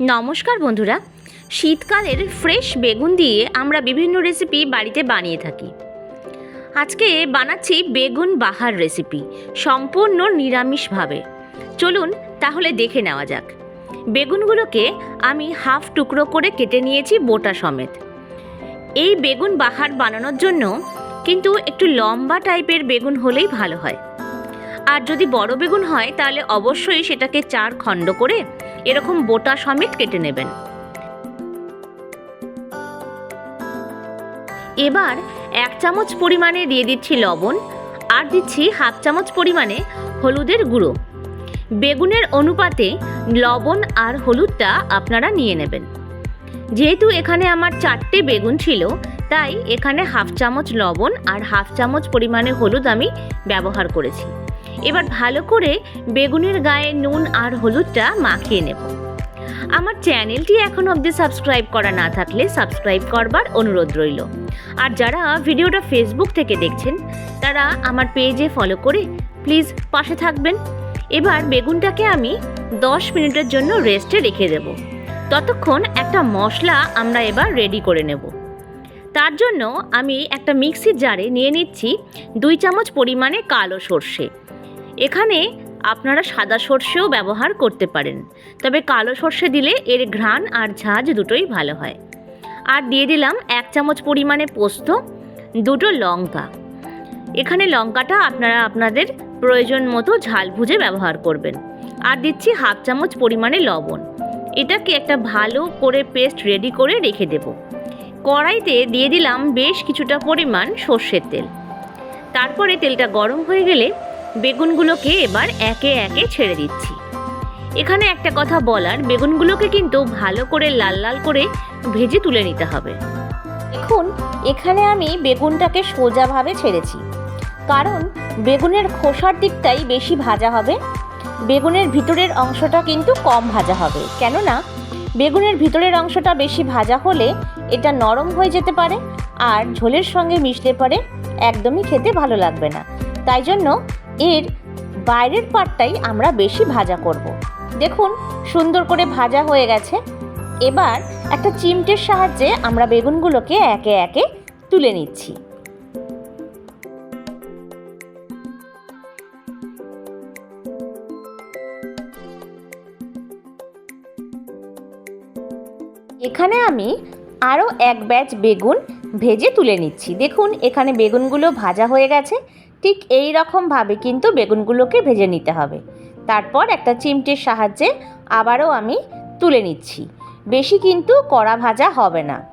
নমস্কার বন্ধুরা। শীতকালের ফ্রেশ বেগুন দিয়ে আমরা বিভিন্ন রেসিপি বাড়িতে বানিয়ে থাকি। আজকে বানাচ্ছি বেগুন বাহার রেসিপি, সম্পূর্ণ নিরামিষভাবে। চলুন তাহলে দেখে নেওয়া যাক। বেগুনগুলোকে আমি হাফ টুকরো করে কেটে নিয়েছি বোটা সমেত। এই বেগুন বাহার বানানোর জন্য কিন্তু একটু লম্বা টাইপের বেগুন হলেই ভালো হয়। আর যদি বড় বেগুন হয়, তাহলে অবশ্যই সেটাকে চার খণ্ড করে এরকম বোটা সমেত কেটে নেবেন। এবার এক চামচ পরিমাণে দিয়ে দিচ্ছি লবণ, আর দিচ্ছি হাফ চামচ পরিমাণে হলুদের গুঁড়ো। বেগুনের অনুপাতে লবণ আর হলুদটা আপনারা নিয়ে নেবেন। যেহেতু এখানে আমার চারটে বেগুন ছিল, তাই এখানে হাফ চামচ লবণ আর হাফ চামচ পরিমাণে হলুদ আমি ব্যবহার করেছি। এবার ভালো করে বেগুনের গায়ে নুন আর হলুদটা মাখিয়ে নেব। আমার চ্যানেলটি এখন অবধি সাবস্ক্রাইব করা না থাকলে সাবস্ক্রাইব করবার অনুরোধ রইল। আর যারা ভিডিওটা ফেসবুক থেকে দেখছেন, তারা আমার পেজে ফলো করে প্লিজ পাশে থাকবেন। এবার বেগুনটাকে আমি দশ মিনিটের জন্য রেস্টে রেখে দেব। ততক্ষণ একটা মশলা আমরা এবার রেডি করে নেব। তার জন্য আমি একটা মিক্সির জারে নিয়ে নিচ্ছি দুই চামচ পরিমাণে কালো সর্ষে। এখানে আপনারা সাদা সর্ষেও ব্যবহার করতে পারেন, তবে কালো সর্ষে দিলে এর ঘ্রাণ আর ঝাঁঝ দুটোই ভালো হয়। আর দিয়ে দিলাম এক চামচ পরিমাণে পোস্ত, দুটো লঙ্কা। এখানে লঙ্কাটা আপনারা আপনাদের প্রয়োজন মতো ঝাল ভুজে ব্যবহার করবেন। আর দিচ্ছি হাফ চামচ পরিমাণে লবণ। এটাকে একটা ভালো করে পেস্ট রেডি করে রেখে দেব। কড়াইতে দিয়ে দিলাম বেশ কিছুটা পরিমাণ সর্ষের তেল। তারপরে তেলটা গরম হয়ে গেলে বেগুনগুলোকে এবার একে একে ছেড়ে দিচ্ছি। এখানে একটা কথা বলার, বেগুনগুলোকে কিন্তু ভালো করে লাল লাল করে ভেজে তুলে নিতে হবে। দেখুন, এখানে আমি বেগুনটাকে সোজাভাবে ছেড়েছি। কারণ বেগুনের খোসার দিকটাই বেশি ভাজা হবে। বেগুনের ভিতরের অংশটা কিন্তু কম ভাজা হবে। কেননা, বেগুনের ভিতরের অংশটা বেশি ভাজা হলে এটা নরম হয়ে যেতে পারে আর ঝোলের সঙ্গে মিশলে পরে, একদমই খেতে ভালো লাগবে না। তাই জন্য এর বাইরের পার্টটাই আমরা বেশি ভাজা করব। দেখুন, সুন্দর করে ভাজা হয়ে গেছে এবার একটা চিমটের সাহায্যে আমরা বেগুনগুলোকে একে একে তুলে নিচ্ছি এখানে আমি আরও এক ব্যাচ বেগুন ভেজে তুলে নিচ্ছি। দেখুন, এখানে বেগুনগুলো ভাজা হয়ে গেছে। ঠিক এই রকমভাবে কিন্তু বেগুনগুলোকে ভেজে নিতে হবে। তারপর একটা চিমটির সাহায্যে আবারও আমি তুলে নিচ্ছি। বেশি কিন্তু কড়া ভাজা হবে না।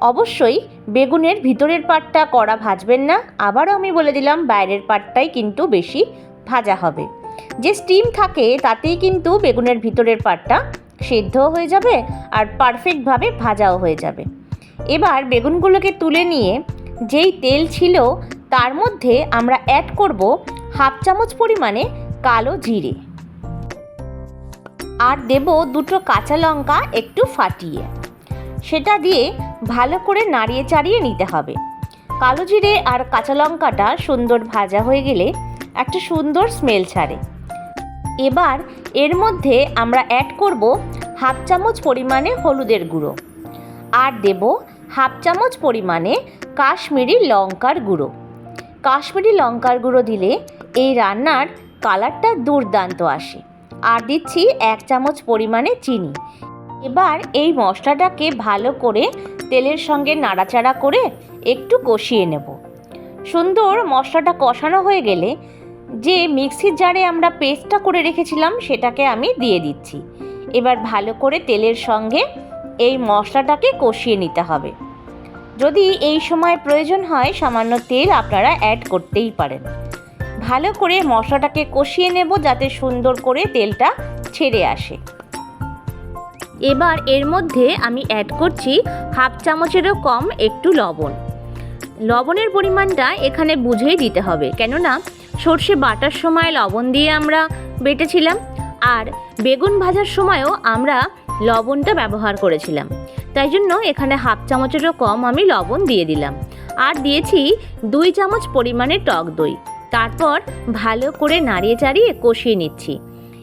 অবশ্যই বেগুনের ভিতরের পাটটা কড়া ভাজবেন না। আবারও আমি বলে দিলাম, বাইরের পাটটাই কিন্তু বেশি ভাজা হবে। যে স্টিম থাকে, তাতেই কিন্তু বেগুনের ভিতরের পাটটা সেদ্ধ হয়ে যাবে আর পারফেক্টভাবে ভাজাও হয়ে যাবে। এবার বেগুনগুলোকে তুলে নিয়ে যেই তেল ছিল তার মধ্যে আমরা অ্যাড করব হাফ চামচ পরিমাণে কালো জিরে। আর দেব দুটো কাঁচা লঙ্কা একটু ফাটিয়ে। সেটা দিয়ে ভালো করে নাড়িয়ে চাড়িয়ে নিতে হবে। কালো জিরে আর কাঁচা লঙ্কাটা সুন্দর ভাজা হয়ে গেলে একটা সুন্দর স্মেল ছাড়ে। এবার এর মধ্যে আমরা অ্যাড করব হাফ চামচ পরিমাণে হলুদের গুঁড়ো। আর দেব হাফ চামচ পরিমাণে কাশ্মীরি লঙ্কার গুঁড়ো। কাশ্মীরি লঙ্কার গুঁড়ো দিলে এই রান্নার কালারটা দুর্দান্ত আসে। আর দিচ্ছি এক চামচ পরিমাণে চিনি। এবার এই মশলাটাকে ভালো করে তেলের সঙ্গে নাড়াচাড়া করে একটু কষিয়ে নেব। সুন্দর মশলাটা কষানো হয়ে গেলে যে মিক্সির জারে আমরা পেস্টটা করে রেখেছিলাম সেটাকে আমি দিয়ে দিচ্ছি। এবার ভালো করে তেলের সঙ্গে এই মশলাটাকে কষিয়ে নিতে হবে। যদি এই সময় প্রয়োজন হয়, সামান্য তেল আপনারা অ্যাড করতেই পারেন। ভালো করে মশলাটাকে কষিয়ে নেব যাতে সুন্দর করে তেলটা ছেড়ে আসে। এবার এর মধ্যে আমি অ্যাড করছি হাফ চামচেরও কম একটু লবণ। লবণের পরিমাণটা এখানে বুঝেই দিতে হবে, কেননা সর্ষে বাটার সময় লবণ দিয়ে আমরা বেটেছিলাম, আর বেগুন ভাজার সময়ও আমরা লবণটা ব্যবহার করেছিলাম। তাই জন্য এখানে হাফ চামচেরও কম আমি লবণ দিয়ে দিলাম। আর দিয়েছি দুই চামচ পরিমাণে টক দই। তারপর ভালো করে নাড়িয়ে চাড়িয়ে কষিয়ে নিচ্ছি।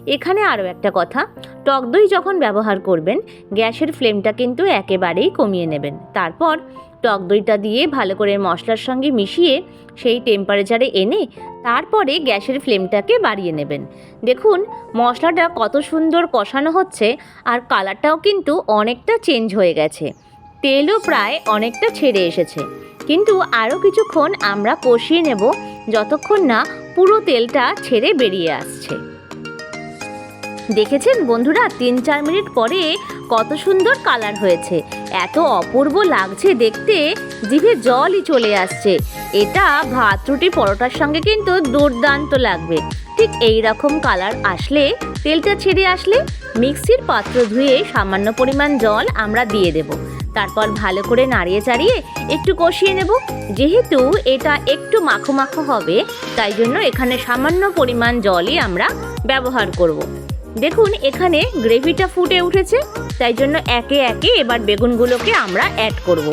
এখানে আরও একটা কথা, টক দই যখন ব্যবহার করবেন, গ্যাসের ফ্লেমটা কিন্তু একেবারেই কমিয়ে নেবেন। তারপর টক দইটা দিয়ে ভালো করে মশলার সঙ্গে মিশিয়ে সেই টেম্পারেচারে এনে তারপরে গ্যাসের ফ্লেমটাকে বাড়িয়ে নেবেন। দেখুন, মশলাটা কত সুন্দর কষানো হচ্ছে আর কালারটাও কিন্তু অনেকটা চেঞ্জ হয়ে গেছে। তেলও প্রায় অনেকটা ছেড়ে এসেছে। কিন্তু আরও কিছুক্ষণ আমরা কষিয়ে নেব যতক্ষণ না পুরো তেলটা ছেড়ে বেরিয়ে আসছে। দেখেছেন বন্ধুরা, তিন চার মিনিট পরে কত সুন্দর কালার হয়েছে। এত অপূর্ব লাগছে দেখতে, জিভে জলই চলে আসছে। এটা ভাত, রুটি, পরোটার সঙ্গে কিন্তু দুর্দান্ত লাগবে। ঠিক এই রকম কালার আসলে, তেলটা ছেড়ে আসলে মিক্সির পাত্র ধুয়ে সামান্য পরিমাণ জল আমরা দিয়ে দেব। তারপর ভালো করে নাড়িয়ে চাড়িয়ে একটু কষিয়ে নেব। যেহেতু এটা একটু মাখো মাখো হবে, তাই জন্য এখানে সামান্য পরিমাণ জলই আমরা ব্যবহার করব। দেখুন, এখানে গ্রেভিটা ফুটে উঠেছে, তাই জন্য একে একে এবার বেগুনগুলোকে আমরা অ্যাড করব।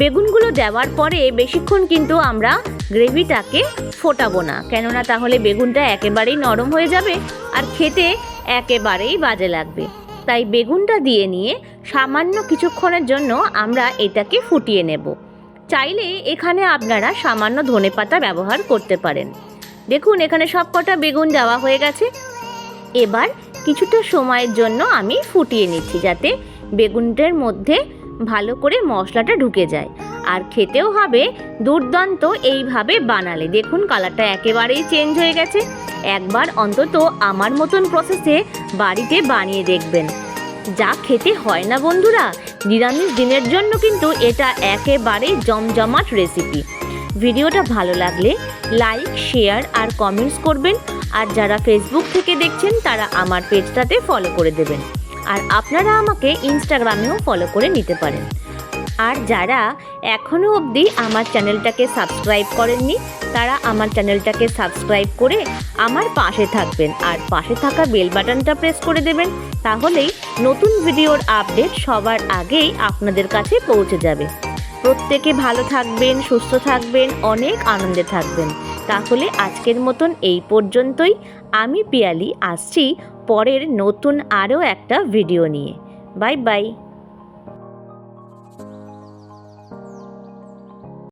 বেগুনগুলো দেওয়ার পরে বেশিক্ষণ কিন্তু আমরা গ্রেভিটাকে ফোটাবো না, কেননা তাহলে বেগুনটা একেবারেই নরম হয়ে যাবে আর খেতে একেবারেই বাজে লাগবে। তাই বেগুনটা দিয়ে নিয়ে সামান্য কিছুক্ষণের জন্য আমরা এটাকে ফুটিয়ে নেব। চাইলে এখানে আপনারা সামান্য ধনেপাতা ব্যবহার করতে পারেন। দেখুন, এখানে সব কটা বেগুন দেওয়া হয়ে গেছে। এবার কিছুটা সময়ের জন্য আমি ফুটিয়ে নিচ্ছি যাতে বেগুনটার মধ্যে ভালো করে মশলাটা ঢুকে যায়। আর খেতেও হবে দুর্দান্ত এইভাবে বানালে। দেখুন কালারটা একেবারেই চেঞ্জ হয়ে গেছে। একবার অন্তত আমার মতন প্রসেসে বাড়িতে বানিয়ে দেখবেন। যা খেতে হয় না বন্ধুরা, নিরামিষ দিনের জন্য কিন্তু এটা একেবারে জমজমাট রেসিপি ভিডিওটা ভালো লাগলে লাইক শেয়ার আর কমেন্টস করবেন। আর যারা ফেসবুক থেকে দেখছেন, তারা আমার পেজটাতে ফলো করে দেবেন। আর আপনারা আমাকে ইনস্টাগ্রামেও ফলো করে নিতে পারেন। আর যারা এখনও অবধি আমার চ্যানেলটাকে সাবস্ক্রাইব করেননি, তারা আমার চ্যানেলটাকে সাবস্ক্রাইব করে আমার পাশে থাকবেন। আর পাশে থাকা বেল বাটনটা প্রেস করে দেবেন, তাহলেই নতুন ভিডিওর আপডেট সবার আগেই আপনাদের কাছে পৌঁছে যাবে। প্রত্যেকে ভালো থাকবেন, সুস্থ থাকবেন, অনেক আনন্দে থাকবেন। তাহলে আজকের মতন এই পর্যন্তই। আমি পিয়ালি, আসছি পরের নতুন আরও একটা ভিডিও নিয়ে। Bye bye.